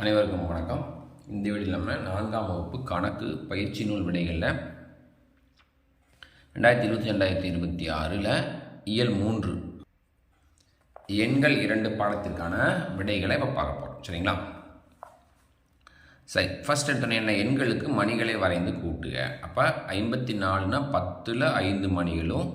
அனைவருக்கும் வணக்கம். இந்த வீடியோவில் நம்ம நான்காம் வகுப்பு கணக்கு பயிற்சி நூல் விடைகளில் ரெண்டாயிரத்தி இருபத்தி ரெண்டாயிரத்தி இருபத்தி ஆறில் இயல் மூன்று எண்கள் இரண்டு பாடத்திற்கான விடைகளை இப்போ பார்க்க போகிறோம் சரிங்களா? சரி ஃபஸ்ட் எடுத்தோன்னே என்ன? எண்களுக்கு மணிகளை வரைந்து கூட்டுக. அப்போ ஐம்பத்தி நாலுனா பத்தில் ஐந்து மணிகளும்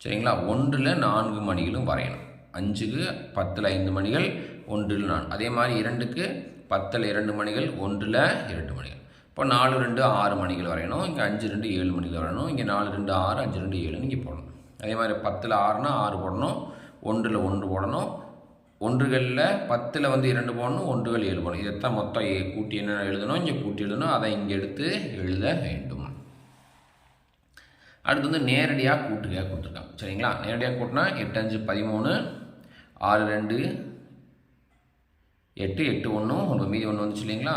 சரிங்களா? ஒன்றில் நான்கு மணிகளும் வரையணும். அஞ்சுக்கு பத்தில் ஐந்து மணிகள் ஒன்றில் நான். அதே மாதிரி இரண்டுக்கு பத்தில் இரண்டு மணிகள் ஒன்றில் இரண்டு மணிகள். இப்போ நாலு ரெண்டு ஆறு மணிகள் வரையணும். இங்கே அஞ்சு ரெண்டு ஏழு மணிகள் வரையணும் இங்கே நாலு ரெண்டு ஆறு அஞ்சு ரெண்டு ஏழுன்னு இங்கே போடணும். அதே மாதிரி பத்தில் ஆறுனா ஆறு போடணும். ஒன்றில் ஒன்று போடணும். ஒன்றுகளில் பத்தில் வந்து இரண்டு போடணும் ஒன்றுகள் ஏழு போடணும். இதைத்தான் மொத்தம் கூட்டி என்ன எழுதணும்? இங்கே கூட்டி எழுதணும். அதை இங்கே எடுத்து எழுத வேண்டும். அடுத்து வந்து நேரடியாக கூட்டுக கொடுத்துருக்காங்க. சரிங்களா? நேரடியாக கூட்டினா எட்டு அஞ்சு பதிமூணு ஆறு ரெண்டு எட்டு எட்டு ஒன்று உங்களுக்கு மீதி ஒன்று வந்துச்சு இல்லைங்களா?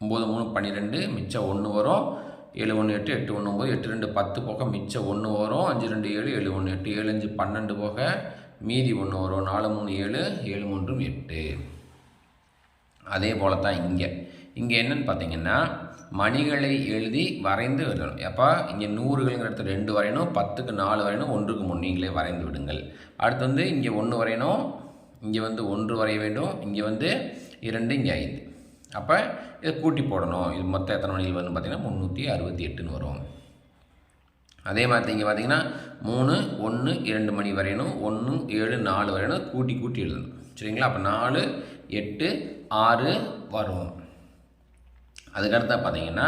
ஒம்பது மூணு பன்னிரெண்டு மிச்சம் ஒன்று வரும். ஏழு ஒன்று எட்டு எட்டு ஒன்று ஒம்பது எட்டு ரெண்டு பத்து போக மிச்சம் ஒன்று வரும். அஞ்சு ரெண்டு ஏழு ஏழு ஒன்று எட்டு ஏழு அஞ்சு பன்னெண்டு போக மீதி ஒன்று வரும். நாலு மூணு ஏழு ஏழு மூன்றும் எட்டு. அதே போல தான் இங்கே. இங்கே என்னென்னு பார்த்தீங்கன்னா மணிகளை எழுதி வரைந்து விடணும். எப்போ? இங்கே நூறுகள்ங்கிற இடத்துல ரெண்டு வரையணும் பத்துக்கு நாலு வரையணும் ஒன்றுக்கு மூணு நீங்களே வரைந்து விடுங்கள். அடுத்து வந்து இங்கே ஒன்று வரையணும் இங்கே வந்து ஒன்று வரைய வேண்டும். இங்கே வந்து இரண்டு இங்கே ஐந்து. அப்போ இதை கூட்டி போடணும். இது மொத்தம் எத்தனை மணிகள் வரும்னு பார்த்தீங்கன்னா முந்நூற்றி அறுபத்தி எட்டுன்னு வரும். அதே மாதிரி இங்கே பார்த்தீங்கன்னா மூணு ஒன்று இரண்டு மணி வரையணும். ஒன்று ஏழு நாலு வரையணும். கூட்டி கூட்டி எழுதணும். சரிங்களா? அப்போ நாலு எட்டு ஆறு வரும். அதுக்கடுத்தா பார்த்தீங்கன்னா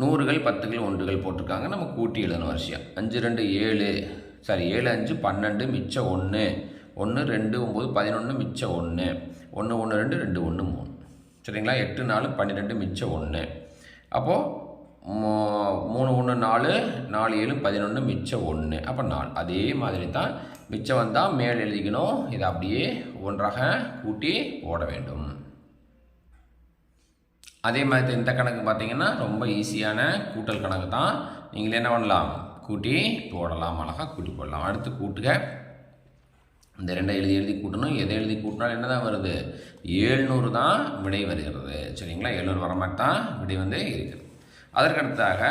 நூறுகள் பத்துகள் ஒன்றுகள் போட்டிருக்காங்க. நம்ம கூட்டி எழுதணும் வரிசையாக அஞ்சு ரெண்டு ஏழு. சாரி ஏழு அஞ்சு பன்னெண்டு மிச்சம் ஒன்று ஒன்று ரெண்டு ஒம்பது பதினொன்று மிச்சம் ஒன்று ஒன்று ஒன்று ரெண்டு ரெண்டு ஒன்று மூணு. சரிங்களா? எட்டு நாலு பன்னிரெண்டு மிச்சம் ஒன்று அப்போது மூணு ஒன்று நாலு நாலு ஏழு பதினொன்று மிச்சம் ஒன்று அப்போ நாலு. அதே மாதிரி தான் மிச்சம் வந்தால் மேல் எழுதிக்கணும். இதை அப்படியே ஒன்றாக கூட்டி ஓட வேண்டும். அதே மாதிரி இந்த கணக்கு பார்த்தீங்கன்னா ரொம்ப ஈஸியான கூட்டல் கணக்கு தான் நீங்கள் என்ன பண்ணலாம்? கூட்டி போடலாம். அழகாக கூட்டி போடலாம். அடுத்து கூட்டுக. இந்த ரெண்டை எழுதி எழுதி கூட்டணும். எதை எழுதி கூட்டினாலும் என்ன தான் வருது? ஏழ்நூறு தான் விடை வருகிறது. சரிங்களா? எழுநூறு வர மாதிரி தான் விடை வந்து இருக்குது. அதற்கடுத்ததாக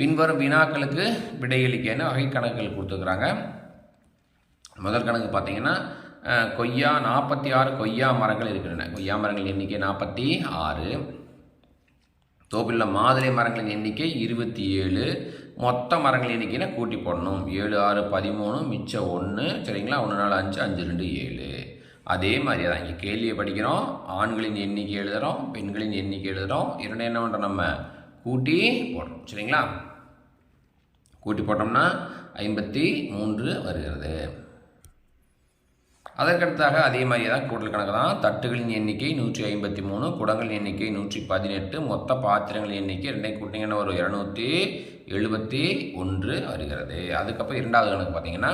பின்வரும் வினாக்களுக்கு விடையளிக்கன்னு வகை கணக்குகள் கொடுத்துருக்குறாங்க? முதல் கணக்கு பார்த்தீங்கன்னா கொய்யா நாற்பத்தி ஆறு கொய்யா மரங்கள் இருக்கின்றன. கொய்யா மரங்கள் எண்ணிக்கை நாற்பத்தி ஆறு. தோப்பில் மாதுளை மரங்களின் எண்ணிக்கை இருபத்தி ஏழு. மொத்த மரங்கள் எண்ணிக்கைனா கூட்டி போடணும். ஏழு ஆறு பதிமூணு மிச்சம் ஒன்று சரிங்களா? ஒன்று நாலு அஞ்சு அஞ்சு ரெண்டு ஏழு. அதே மாதிரி தான். இங்கே கேள்வியை படிக்கிறோம். ஆண்களின் எண்ணிக்கை எழுதுகிறோம் பெண்களின் எண்ணிக்கை எழுதுகிறோம் இரண்டு என்ன பண்ணுறோம் நம்ம? கூட்டி போடுறோம் சரிங்களா? கூட்டி போட்டோம்னா ஐம்பத்தி மூன்று வருகிறது. அதற்கடுத்தாக அதே மாதிரி தான் கூட்டல் கணக்கு தான். தட்டுகளின் எண்ணிக்கை நூற்றி ஐம்பத்தி மூணு குடங்களின் எண்ணிக்கை நூற்றி பதினெட்டு மொத்த பாத்திரங்களின் எண்ணிக்கை ரெண்டையும் கூட்டிங்கன்னா ஒரு இரநூத்தி எழுபத்தி ஒன்று வருகிறது. அதுக்கப்புறம் இரண்டாவது கணக்கு பார்த்தீங்கன்னா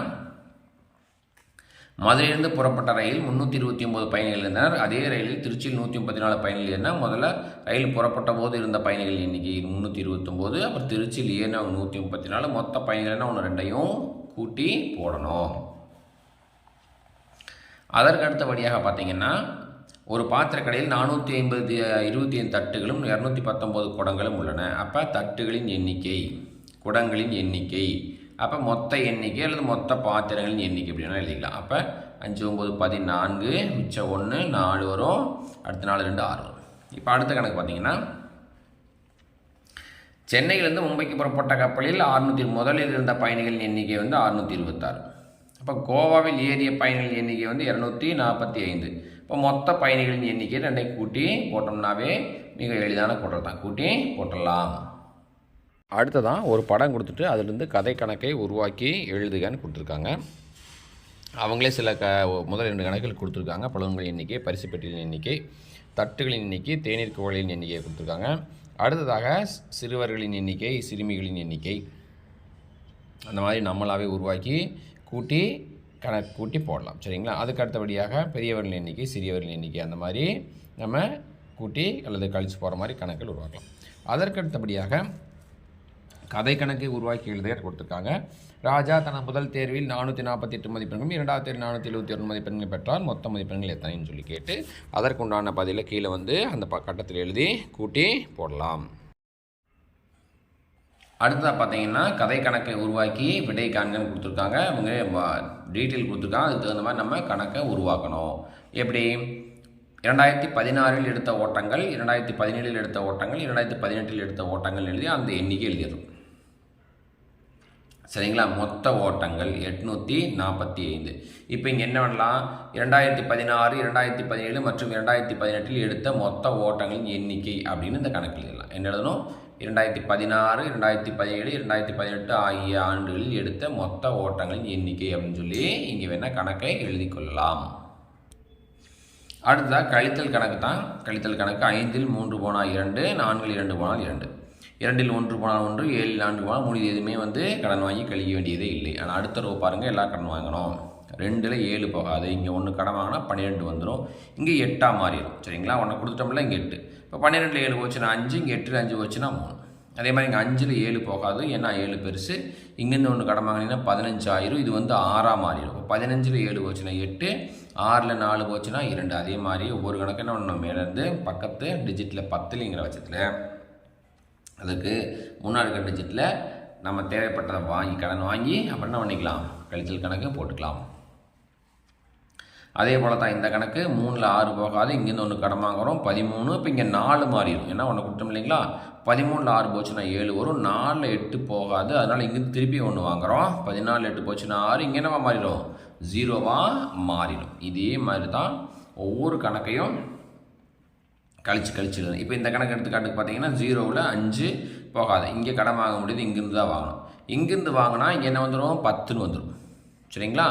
மதுரையிலிருந்து புறப்பட்ட ரயில் முந்நூற்றி இருபத்தி ஒம்பது பயணிகள் இருந்தனர். அதே ரயிலில் திருச்சியில் நூற்றி முப்பத்தி நாலு பயணிகள் இருந்தால் முதல்ல ரயில் புறப்பட்ட போது இருந்த பயணிகள் எண்ணிக்கை முந்நூற்றி இருபத்தொம்போது அப்புறம் திருச்சியில் ஏறினவங்க நூற்றி முப்பத்தி நாலு மொத்த பயணிகள்னா ஒன்று ரெண்டையும் கூட்டி போடணும். அதற்கு அடுத்தபடியாக பார்த்தீங்கன்னா ஒரு பாத்திரக்கடையில் நானூற்றி ஐம்பது இருபத்தி ஐந்து தட்டுகளும் இரநூத்தி பத்தொம்போது குடங்களும் உள்ளன. அப்போ தட்டுகளின் எண்ணிக்கை குடங்களின் எண்ணிக்கை அப்போ மொத்த எண்ணிக்கை அல்லது மொத்த பாத்திரங்களின் எண்ணிக்கை அப்படின்னா எழுதிக்கலாம். அப்போ அஞ்சு ஒம்பது பதினான்கு மிச்சம் ஒன்று நாலு வரும் அடுத்த நாலு ரெண்டு ஆறு வரும். இப்போ அடுத்த கணக்கு பார்த்தீங்கன்னா சென்னையிலிருந்து மும்பைக்கு புறப்பட்ட கப்பலில் அறுநூற்றி முதலில் இருந்த பயணிகளின் எண்ணிக்கை வந்து அறுநூற்றி இருபத்தாறு. இப்போ கோவாவில் ஏறிய பயணிகளின் எண்ணிக்கை வந்து இரநூத்தி நாற்பத்தி ஐந்து. இப்போ மொத்த பயணிகளின் எண்ணிக்கை ரெண்டையும் கூட்டி போட்டோம்னாவே மிக எளிதான கூட்டல் தான். கூட்டி போட்டலாம். அடுத்ததான் ஒரு படம் கொடுத்துட்டு அதிலிருந்து கதை கணக்கை உருவாக்கி எழுதுகன்னு கொடுத்துருக்காங்க. அவங்களே சில க முதல் ரெண்டு கணக்குகள் கொடுத்துருக்காங்க. பழங்களின் எண்ணிக்கை பரிசு பெட்டிகளின் எண்ணிக்கை தட்டுகளின் எண்ணிக்கை தேநீர் குவளையின் எண்ணிக்கையை கொடுத்துருக்காங்க. அடுத்ததாக சிறுவர்களின் எண்ணிக்கை சிறுமிகளின் எண்ணிக்கை. அந்த மாதிரி நம்மளாவே உருவாக்கி கூட்டி கணக்கு கூட்டி போடலாம். சரிங்களா? அதுக்கு அடுத்தபடியாக பெரியவர்களின் எண்ணிக்கை சிறியவர்களின் எண்ணிக்கை அந்த மாதிரி நம்ம கூட்டி அல்லது கழிச்சு போகிற மாதிரி கணக்குகள் உருவாக்கலாம். அதற்கு அடுத்தபடியாக கதை கணக்கை உருவாக்கி எழுத கொடுத்துருக்காங்க. ராஜா தனது முதல் தேர்வில் நானூற்றி நாற்பத்தி எட்டு மதிப்பெண்களும் இரண்டாவது தேர்வு நானூற்றி எழுபத்தி ஒரு மதிப்பெண்கள் பெற்றால் மொத்த மதிப்பெண்கள் எத்தனைன்னு சொல்லி கேட்டு அதற்குண்டான பதிலை கீழே வந்து அந்த ப கட்டத்தில் எழுதி கூட்டி போடலாம். அடுத்ததாக பார்த்தீங்கன்னா கதை கணக்கை உருவாக்கி விடை காண்கன்னு கொடுத்துருக்காங்க அவங்க டீட்டெயில் கொடுத்துருக்காங்க அதுக்கு தகுந்த மாதிரி நம்ம கணக்கை உருவாக்கணும். எப்படி? இரண்டாயிரத்தி பதினாறில் எடுத்த ஓட்டங்கள் இரண்டாயிரத்தி பதினேழில் எடுத்த ஓட்டங்கள் இரண்டாயிரத்தி பதினெட்டில் எடுத்த ஓட்டங்கள் எழுதி அந்த எண்ணிக்கை எழுதிடும் சரிங்களா? மொத்த ஓட்டங்கள் எட்நூற்றி நாற்பத்தி ஐந்து. இப்போ இங்கே என்ன பண்ணலாம்? இரண்டாயிரத்தி பதினாறு இரண்டாயிரத்தி பதினேழு மற்றும் இரண்டாயிரத்தி பதினெட்டில் எடுத்த மொத்த ஓட்டங்களின் எண்ணிக்கை அப்படின்னு இந்த கணக்கில் எழுதலாம் என்ன எழுதணும்? இரண்டாயிரத்தி பதினாறு இரண்டாயிரத்தி பதினேழு இரண்டாயிரத்தி பதினெட்டு ஆகிய ஆண்டுகளில் எடுத்த மொத்த ஓட்டங்களின் எண்ணிக்கை அப்படின்னு சொல்லி இங்கே வேணால் கணக்கை எழுதி கொள்ளலாம். அடுத்ததாக கழித்தல் கணக்கு தான். கழித்தல் கணக்கு ஐந்தில் மூன்று போனால் இரண்டு நான்கில் இரண்டு போனால் இரண்டு. இரண்டில் ஒன்று போனால் ஒன்று ஏழில் நான்கு போனால் மூணு எதுவுமே வந்து கடன் வாங்கி கழிக்க வேண்டியதே இல்லை. ஆனால் அடுத்த ரூபா பாருங்கள் எல்லாம் கடன் வாங்கணும். ரெண்டில் ஏழு போகாது. இங்கே ஒன்று கடன் வாங்கினா பன்னிரெண்டு வந்துடும் இங்கே எட்டாக மாறிடும் சரிங்களா? ஒன்று கொடுத்துட்டோம்ல இங்கே எட்டு. இப்போ பன்னிரெண்டில் ஏழு போச்சுன்னா அஞ்சு இங்கே எட்டில் அஞ்சு போச்சுன்னா மூணு. அதே மாதிரி இங்கே அஞ்சில் ஏழு போகாது ஏன்னா ஏழு பெருசு. இங்கேருந்து ஒன்று கடன் வாங்கினீங்கன்னா பதினஞ்சாயிரம் இது வந்து ஆறாக மாறிடும் இப்போ பதினஞ்சில் ஏழு போச்சுன்னா எட்டு ஆறில் நாலு போச்சுன்னா இரண்டு. அதே மாதிரி ஒவ்வொரு கணக்கு என்ன பண்ணணும் மேலேருந்து பக்கத்து டிஜிட்டில் பத்துலிங்கிற பட்சத்தில் அதுக்கு முன்னாடி இருக்கிற டிஜிட்டில் நம்ம தேவைப்பட்டதை வாங்கி கடன் வாங்கி அப்புறம் என்ன பண்ணிக்கலாம்? கழிச்சல் கணக்கு போட்டுக்கலாம். அதே போல் தான் இந்த கணக்கு மூணில் ஆறு போகாது இங்கேருந்து ஒன்று கடன் வாங்குறோம் பதிமூணு இப்போ இங்கே நாலு மாறிடும். ஏன்னா ஒன்று கொடுத்தோம் இல்லைங்களா? பதிமூணில் ஆறு போச்சுன்னா ஏழு வரும் நாலில் எட்டு போகாது அதனால் இங்கேருந்து திருப்பி ஒன்று வாங்குகிறோம் பதினாலு எட்டு போச்சுன்னா ஆறு இங்கே என்னவா மாறிடும்? ஜீரோவாக மாறிடும். இதே மாதிரி தான் ஒவ்வொரு கணக்கையும் கழிச்சு கழிச்சு இப்போ இந்த கணக்கு எடுத்துக்காட்டுக்கு பார்த்தீங்கன்னா ஜீரோவில் அஞ்சு போகாது. இங்கே கடன் வாங்க முடியுது இங்கேருந்து தான் வாங்கணும். இங்கேருந்து வாங்கினா இங்கே என்ன வந்துடும் பத்துன்னு வந்துடும் சரிங்களா?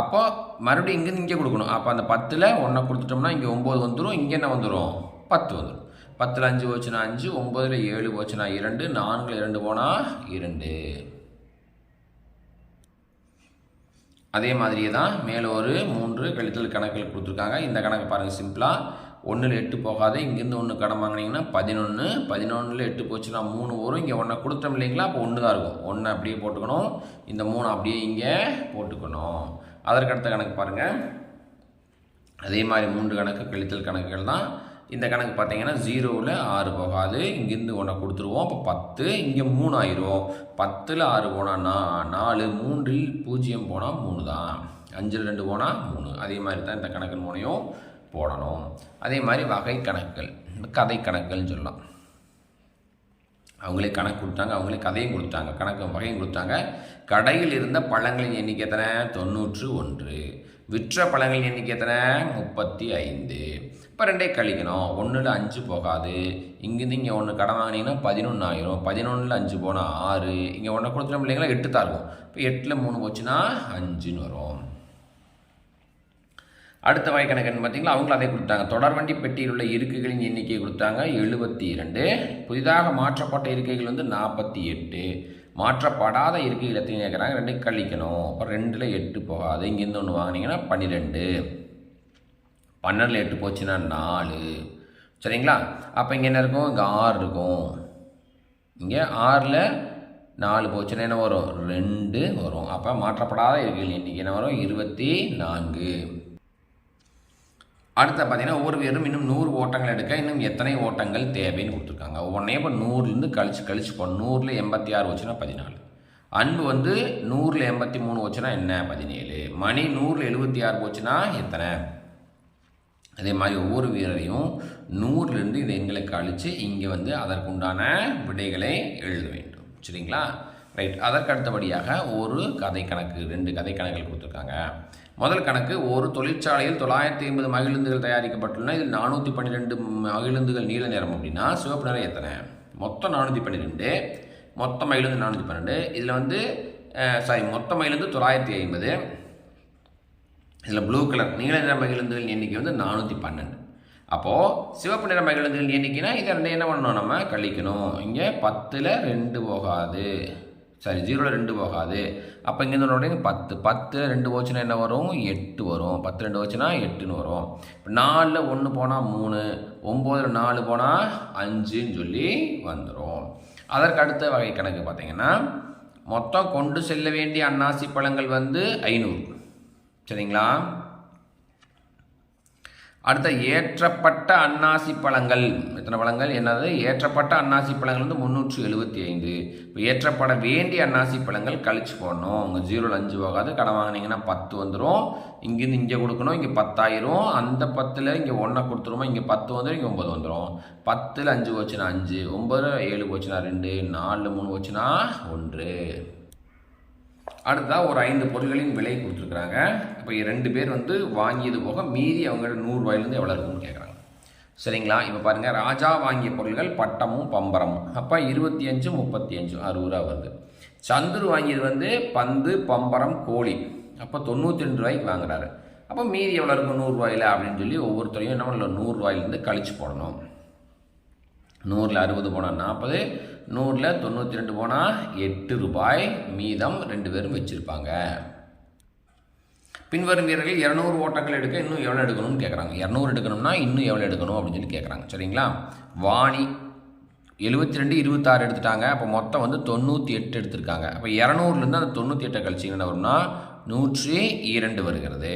அப்போ மறுபடியும் இங்கேருந்து இங்கே கொடுக்கணும். அப்போ அந்த பத்தில் ஒன்றை கொடுத்துட்டோம்னா இங்கே ஒம்பது வந்துடும் இங்கே என்ன வந்துடும் பத்து வந்துடும் பத்தில் அஞ்சு போச்சுன்னா அஞ்சு ஒம்பதில் ஏழு போச்சுன்னா இரண்டு நான்கில் இரண்டு போனால் இரண்டு. அதே மாதிரியே தான் மேலே ஒரு மூன்று கழித்தல் கணக்கில் கொடுத்துருக்காங்க. இந்த கணக்கு பாருங்கள் சிம்பிளாக ஒன்றில் எட்டு போகாது இங்கேருந்து ஒன்று கடன் வாங்கினீங்கன்னா பதினொன்று பதினொன்றில் எட்டு போச்சுன்னா மூணு வரும். இங்கே ஒன்றை கொடுத்தோம் இல்லைங்களா அப்போ ஒன்று தான் இருக்கும். ஒன்று அப்படியே போட்டுக்கணும். இந்த மூணு அப்படியே இங்கே போட்டுக்கணும். அதற்கடுத்த கணக்கு பாருங்கள் அதே மாதிரி மூன்று கணக்கு கழித்தல் கணக்குகள் தான். இந்த கணக்கு பார்த்தீங்கன்னா ஜீரோவில் ஆறு போகாது. இங்கேருந்து ஒன்றை கொடுத்துருவோம். அப்போ பத்து இங்கே மூணு ஆயிரும். பத்தில் ஆறு போனால் நா நாலு மூன்றில் பூஜ்ஜியம் போனால் மூணு தான். அஞ்சில் ரெண்டு போனால் மூணு. அதே மாதிரி தான் இந்த கணக்கு மூணையும் போடணும். அதே மாதிரி வகை கணக்குகள் கதை கணக்குகள்னு சொல்லலாம். அவங்களே கணக்கு கொடுத்தாங்க அவங்களே கதையும் கொடுத்தாங்க கணக்கு வகையும் கொடுத்தாங்க. கடையில் இருந்த பழங்களின் எண்ணிக்கை எத்தனை? தொண்ணூற்று ஒன்று. விற்ற பழங்களின் எண்ணிக்கை எத்தனை? முப்பத்தி ஐந்து. இப்போ ரெண்டே கழிக்கணும். ஒன்றில் அஞ்சு போகாது. இங்கேருந்து இங்கே ஒன்று கடன் வாங்கினீங்கன்னா பதினொன்று ஆயிரும் பதினொன்றில் அஞ்சு போனால் ஆறு. இங்கே ஒன்று கொடுத்துட்டோம் இல்லைங்களா? எட்டு தான் இருக்கும். இப்போ எட்டில் மூணு போச்சுன்னா அஞ்சுன்னு வரும். அடுத்த வகை பார்த்தீங்களா? அவங்களும் அதை கொடுத்தாங்க. தொடர்வண்டி பெட்டியில் உள்ள இருக்கைகளின் எண்ணிக்கை கொடுத்தாங்க. எழுபத்தி இரண்டு புதிதாக மாற்றப்பட்ட இருக்கைகள் வந்து நாற்பத்தி எட்டு மாற்றப்படாத இருக்கைகள் எத்தனை கேட்குறாங்க. ரெண்டு கழிக்கணும். அப்புறம் ரெண்டில் எட்டு போகாது. இங்கேருந்து ஒன்று வாங்கினீங்கன்னா பன்னிரெண்டு. பன்னெண்டில் எட்டு போச்சுன்னா நாலு. சரிங்களா? அப்போ இங்கே என்ன இருக்கும்? இங்கே ஆறு இருக்கும். இங்கே ஆறில் நாலு போச்சுன்னா என்ன வரும்? ரெண்டு வரும். அப்போ மாற்றப்படாத இருக்கைகள் எண்ணிக்கை என்ன வரும்? இருபத்தி நான்கு. அடுத்த பார்த்தீங்கன்னா ஒவ்வொரு வீரரும் இன்னும் நூறு ஓட்டங்கள் எடுக்க இன்னும் எத்தனை ஓட்டங்கள் தேவைன்னு கொடுத்துருக்காங்க. ஒவ்வொன்றையும் இப்போ நூறுலேருந்து கழிச்சு கழிச்சு போகணும் நூறில் எண்பத்தி ஆறு வச்சுன்னா பதினாலு. அன்பு வந்து நூறில் எண்பத்தி மூணு வச்சுன்னா என்ன? பதினேழு. மணி நூறில் எழுபத்தி ஆறு போச்சுன்னா எத்தனை? அதே மாதிரி ஒவ்வொரு வீரரையும் நூறுலேருந்து இந்த எண்களை கழித்து இங்கே வந்து அதற்குண்டான விடைகளை எழுத வேண்டும். சரிங்களா? ரைட் அதற்கு அடுத்தபடியாக ஒரு கதை கணக்கு ரெண்டு கதை கணக்குகள் கொடுத்துருக்காங்க. முதல் கணக்கு ஒரு தொழிற்சாலையில் தொள்ளாயிரத்தி ஐம்பது மகிழுந்துகள் தயாரிக்கப்பட்டுள்ளன. இதில் நானூற்றி பன்னிரெண்டு மகிழுந்துகள் நீல நிறம் அப்படின்னா சிவப்பு நிறம் எத்தனை? மொத்தம் நானூற்றி பன்னிரெண்டு. மொத்த மகிழுந்து நானூற்றி பன்னெண்டு இதில் வந்து சாரி மொத்த மகிழுந்து தொள்ளாயிரத்தி ஐம்பது. இதில் ப்ளூ கலர் நீல நிற மகிழுந்துகள் எண்ணிக்கை வந்து நானூற்றி பன்னெண்டு. அப்போது சிவப்பு நிற மகிழுந்துகள் எண்ணிக்கைனா இதை ரெண்டு என்ன பண்ணணும் நம்ம கழிக்கணும்? இங்கே பத்தில் ரெண்டு போகாது. சாரி ஜீரோவில் ரெண்டு போகாது. அப்போ இங்கேருந்து உடனே பத்து. பத்து ரெண்டு போச்சுன்னா என்ன வரும்? எட்டு வரும். பத்து ரெண்டு போச்சுன்னா எட்டுன்னு வரும். இப்போ நாலில் ஒன்று போனால் மூணு. ஒம்போதில் நாலு போனால் அஞ்சுன்னு சொல்லி வந்துடும் அதற்கு அடுத்த வகை கணக்கு பார்த்தீங்கன்னா மொத்தம் கொண்டு செல்ல வேண்டிய அன்னாசி பழங்கள் வந்து ஐநூறு. சரிங்களா? அடுத்த ஏற்றப்பட்ட அன்னாசி பழங்கள். எத்தனை பழங்கள்? என்னது? ஏற்றப்பட்ட அன்னாசி பழங்கள் வந்து முந்நூற்றி எழுபத்தி ஐந்து. இப்போ ஏற்றப்பட வேண்டிய அன்னாசி பழங்கள் கழிச்சு போடணும். உங்கள் ஜீரோவில் அஞ்சு போகாது. கடன் வாங்கினீங்கன்னா பத்து வந்துடும் இங்கேருந்து இங்கே கொடுக்கணும் இங்கே பத்தாயிரம். அந்த பத்தில் இங்கே ஒன்றை கொடுத்துருமோ இங்கே பத்து வந்துடும் இங்கே ஒம்பது வந்துடும் பத்தில் அஞ்சு போச்சுன்னா அஞ்சு ஒம்பது ஏழு போச்சுன்னா ரெண்டு நாலு மூணு போச்சுன்னா ஒன்று. அடுத்ததாக ஒரு ஐந்து பொருட்களின் விலை கொடுத்துருக்குறாங்க. இப்போ ரெண்டு பேர் வந்து வாங்கியது போக மீதி அவங்களோட நூறுரூவாயிலேருந்து எவ்வளோ இருக்குன்னு கேட்குறாங்க சரிங்களா? இப்போ பாருங்கள் ராஜா வாங்கிய பொருட்கள் பட்டமும் பம்பரமும். அப்போ இருபத்தி அஞ்சு முப்பத்தி அஞ்சு அறுபது ரூபா வருது. சந்துரு வாங்கியது வந்து பந்து பம்பரம் கோழி. அப்போ தொண்ணூற்றி ரெண்டு ரூபாய்க்கு வாங்குறாரு. அப்போ மீதி எவ்வளோ இருக்கும் நூறுரூவாயில் அப்படின்னு சொல்லி ஒவ்வொருத்தரையும் என்ன பண்ணல நூறுரூவாயிலேருந்து கழிச்சு போடணும். நூறில் அறுபது போனால் நாற்பது நூறில் தொண்ணூற்றி ரெண்டு போனால் எட்டு ரூபாய் மீதம் ரெண்டு பேரும் வச்சுருப்பாங்க. பின்வரும் வீரர்கள் இரநூறு ஓட்டங்கள் எடுக்க இன்னும் எவ்வளோ எடுக்கணும்னு கேட்குறாங்க இரநூறு எடுக்கணும்னா இன்னும் எவ்வளோ எடுக்கணும் அப்படின்னு சொல்லி கேட்குறாங்க சரிங்களா? வாணி எழுபத்தி ரெண்டு இருபத்தாறு எடுத்துட்டாங்க. அப்போ மொத்தம் வந்து தொண்ணூற்றி எட்டு எடுத்திருக்காங்க. அப்போ இரநூறுலேருந்து அந்த தொண்ணூற்றி எட்டை கழிச்சிங்கன்னா வரும்னா நூற்றி இரண்டு வருகிறது.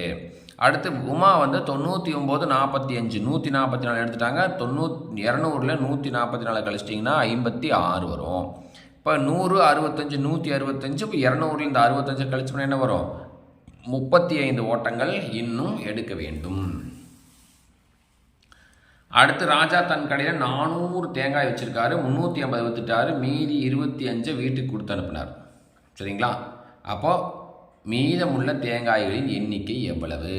அடுத்து உமா வந்து தொண்ணூற்றி ஒம்பது நாற்பத்தி அஞ்சு நூற்றி நாற்பத்தி நாலு எடுத்துட்டாங்க. தொண்ணூத் இரநூறுல நூற்றி நாற்பத்தி நாலு கழிச்சிட்டிங்கன்னா ஐம்பத்தி ஆறு வரும். இப்போ நூறு அறுபத்தஞ்சு நூற்றி அறுபத்தஞ்சு இப்போ இரநூறுல இந்த அறுபத்தஞ்சு கழிச்சோம்னா என்ன வரும்? முப்பத்தி ஐந்து ஓட்டங்கள் இன்னும் எடுக்க வேண்டும். அடுத்து ராஜா தன் கடையில் நானூறு தேங்காய் வச்சுருக்காரு. முந்நூற்றி ஐம்பது வித்துட்டாரு. மீதி இருபத்தி அஞ்சை வீட்டுக்கு கொடுத்து அனுப்பினார். சரிங்களா? அப்போது மீதமுள்ள தேங்காய்களின் எண்ணிக்கை எவ்வளவு?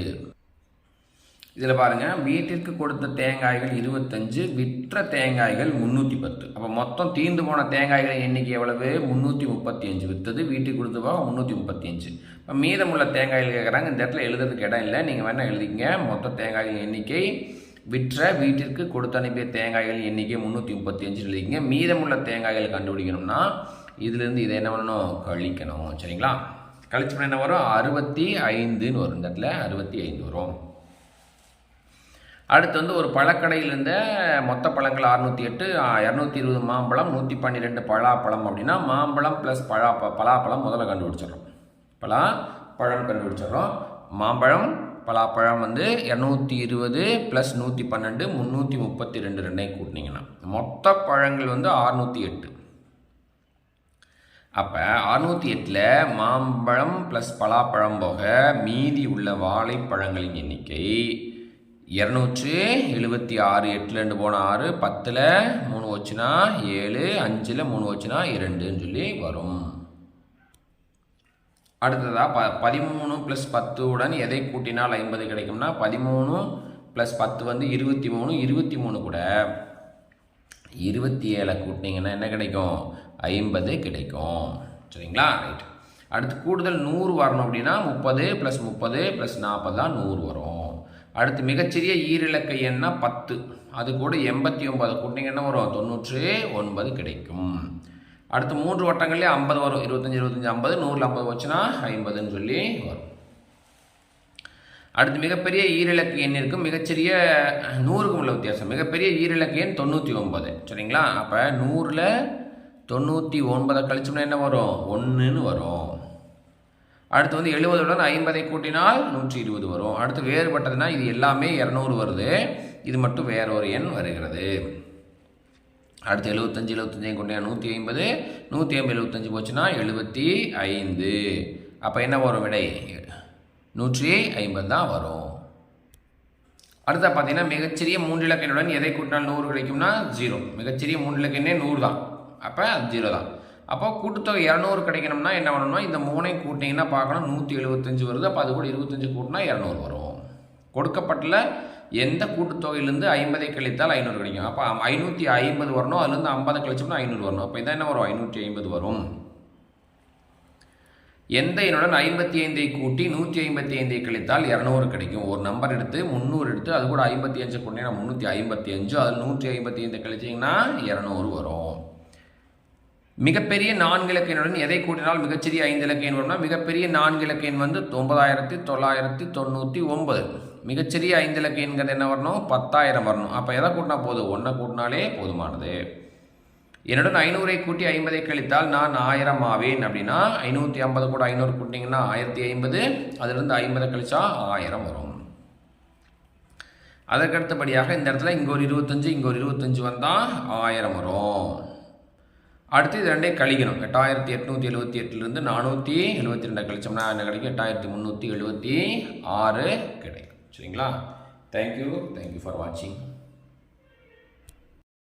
இதில் பாருங்கள் வீட்டிற்கு கொடுத்த தேங்காய்கள் இருபத்தஞ்சு விற்ற தேங்காய்கள் முந்நூற்றி பத்து. அப்போ மொத்தம் தீர்ந்து போன தேங்காய்களின் எண்ணிக்கை எவ்வளவு? முந்நூற்றி முப்பத்தி அஞ்சு. விற்றது வீட்டுக்கு கொடுத்து போக முந்நூற்றி முப்பத்தி அஞ்சு. இப்போ மீதமுள்ள தேங்காய்கள் கேட்குறாங்க இந்த இடத்துல எழுதுறதுக்கு இடம் இல்லை. நீங்கள் வேணால் எழுதிங்க மொத்த தேங்காய்களின் எண்ணிக்கை விற்ற வீட்டிற்கு கொடுத்து அனுப்பிய தேங்காய்கள் எண்ணிக்கை முந்நூற்றி முப்பத்தி அஞ்சு எழுதிங்க மீதமுள்ள தேங்காய்கள் கண்டுபிடிக்கணும்னா இதுலேருந்து இதை என்ன பண்ணணும்? கழிக்கணும். சரிங்களா? கழிச்சு பண்ண என்ன வரும்? அறுபத்தி ஐந்துன்னு வரும். இந்த இடத்துல அறுபத்தி ஐந்து வரும். அடுத்து வந்து ஒரு பழக்கடையில் இருந்த மொத்த பழங்கள் அறுநூற்றி எட்டு இரநூத்தி இருபது மாம்பழம் நூற்றி பன்னிரெண்டு பலாப்பழம் அப்படின்னா மாம்பழம் ப்ளஸ் பழா பலாப்பழம் முதல்ல கண்டுபிடிச்சிடறோம். பலா பழம் கண்டுபிடிச்சிடறோம். மாம்பழம் பலாப்பழம் வந்து இரநூத்தி இருபது ப்ளஸ் நூற்றி பன்னெண்டு முந்நூற்றி முப்பத்தி ரெண்டு ரெண்டையும் கூட்டினீங்கன்னா மொத்த பழங்கள் வந்து அறுநூற்றி எட்டு. அப்போ அறுநூற்றி எட்டில் மாம்பழம் ப்ளஸ் பலாப்பழம் போக மீதி உள்ள வாழைப்பழங்களின் எண்ணிக்கை இரநூற்று எழுபத்தி ஆறு எட்டில் ரெண்டு போன ஆறு பத்தில் மூணு வச்சுனா ஏழு அஞ்சில் மூணு வச்சுனா இரண்டுன்னு சொல்லி வரும். அடுத்ததாக ப பதிமூணு ப்ளஸ் பத்துடன் எதை கூட்டினால் ஐம்பது கிடைக்கும்னா பதிமூணு ப்ளஸ் பத்து வந்து இருபத்தி மூணு இருபத்தி மூணு கூட இருபத்தி ஏழை கூட்டினீங்கன்னா என்ன கிடைக்கும்? ஐம்பது கிடைக்கும். சரிங்களா? ரைட் அடுத்து கூடுதல் நூறு வரணும் அப்படின்னா முப்பது ப்ளஸ் முப்பது ப்ளஸ் நாற்பது தான் நூறு வரும். அடுத்து மிகச்சிறிய ஈரிலக்க எண்ணா பத்து. அது கூட எண்பத்தி ஒன்பது. கூட்டிங்கன்னா வரும்? தொண்ணூற்று ஒன்பது கிடைக்கும். அடுத்து மூன்று வட்டங்கள்லேயே ஐம்பது வரும். இருபத்தஞ்சி இருபத்தஞ்சி ஐம்பது. நூறில் ஐம்பது வச்சுன்னா ஐம்பதுன்னு சொல்லி வரும். அடுத்து மிகப்பெரிய ஈரிலக்கு எண் இருக்கும் மிகச்சிறிய நூறுக்கும் உள்ள வித்தியாசம். மிகப்பெரிய ஈரிலக்கு எண் தொண்ணூற்றி ஒன்பது. சரிங்களா? அப்போ நூறில் தொண்ணூற்றி ஒன்பதை கழிச்சோம்னா என்ன வரும்? ஒன்றுன்னு வரும். அடுத்து வந்து எழுபதுடன் ஐம்பதை கூட்டினால் நூற்றி இருபது வரும். அடுத்து வேறுபட்டதுன்னா இது எல்லாமே இரநூறு வருது. இது மட்டும் வேற ஒரு எண் வருகிறது. அடுத்து எழுபத்தஞ்சு எழுபத்தஞ்சையும் கூட்டினா நூற்றி ஐம்பது நூற்றி ஐம்பது எழுபத்தஞ்சு போச்சுன்னா எழுபத்தி ஐந்து. அப்போ என்ன வரும் விடை? நூற்றி ஐம்பது தான் வரும். அடுத்த பார்த்தீங்கன்னா மிகச்சிறிய மூன்று எண்ணுடன் எதை கூட்டினால் நூறு கிடைக்கும்னா ஜீரோ. மிகச்சிறிய மூன்று எண்ணே நூறு தான். அப்போ அது ஜீரோ தான். அப்போ கூட்டுத்தொகை இரநூறு கிடைக்கணும்னா என்ன பண்ணணும்னா இந்த மூணையும் கூட்டிங்கன்னா பார்க்கணும் நூற்றி எழுபத்தஞ்சு வருது அப்போ அது கூட இருபத்தஞ்சு கூட்டினா இரநூறு வரும். கொடுக்கப்பட்டல எந்த கூட்டுத்தொகையிலேருந்து ஐம்பதை கழித்தால் ஐநூறு கிடைக்கும். அப்போ ஐநூற்றி ஐம்பது வரணும் அதுலேருந்து ஐம்பதை கழிச்சோம்னா ஐநூறு வரணும். அப்போ இதான் என்ன வரும்? ஐநூற்றி ஐம்பது வரும். எந்த எண்ணுடன் ஐம்பத்தி ஐந்தை கூட்டி நூற்றி ஐம்பத்தி ஐந்தை கழித்தால் இரநூறு கிடைக்கும். ஒரு நம்பர் எடுத்து முந்நூறு எடுத்து அது கூட ஐம்பத்தி அஞ்சு கொண்டீங்கன்னா முந்நூற்றி ஐம்பத்தி அஞ்சு அதில் நூற்றி ஐம்பத்தி ஐந்து கழிச்சிங்கன்னா இரநூறு வரும். மிகப்பெரிய நான்கு இலக்க எதை கூட்டினால் மிகச்சிறிய ஐந்து இலக்க எண் வரும்னா மிகப்பெரிய நான்கு இலக்க எண் வந்து ஒன்பதாயிரத்தி தொள்ளாயிரத்தி தொண்ணூற்றி ஒன்பது. மிகச்சிறிய ஐந்து இலக்க எண்கிறது என்ன வரணும்? பத்தாயிரம் வரணும். அப்போ எதை கூட்டினா போதும்? ஒன்றை கூட்டினாலே போதுமானது. என்னுடன் ஐநூறை கூட்டி ஐம்பதை கழித்தால் நான் ஆயிரம் ஆவேன் அப்படின்னா ஐநூற்றி ஐம்பது கூட ஐநூறு கூட்டிங்கன்னா ஆயிரத்தி ஐம்பது. அதிலிருந்து ஐம்பதை கழிச்சா ஆயிரம் வரும். அதற்கடுத்தபடியாக இந்த இடத்துல இங்கே ஒரு இருபத்தஞ்சு இங்கே ஒரு இருபத்தஞ்சு வந்தால் ஆயிரம் வரும். அடுத்து இது ரெண்டே கழிக்கணும். எட்டாயிரத்தி எட்நூற்றி எழுபத்தி எட்டுலேருந்து நானூற்றி எழுபத்தி ரெண்டை கழிச்சோம்னா என்ன கிடைக்கும்? எட்டாயிரத்தி முந்நூற்றி எழுபத்தி ஆறு கிடைக்கும். சரிங்களா? தேங்க்யூ தேங்க்யூ ஃபார் வாட்சிங்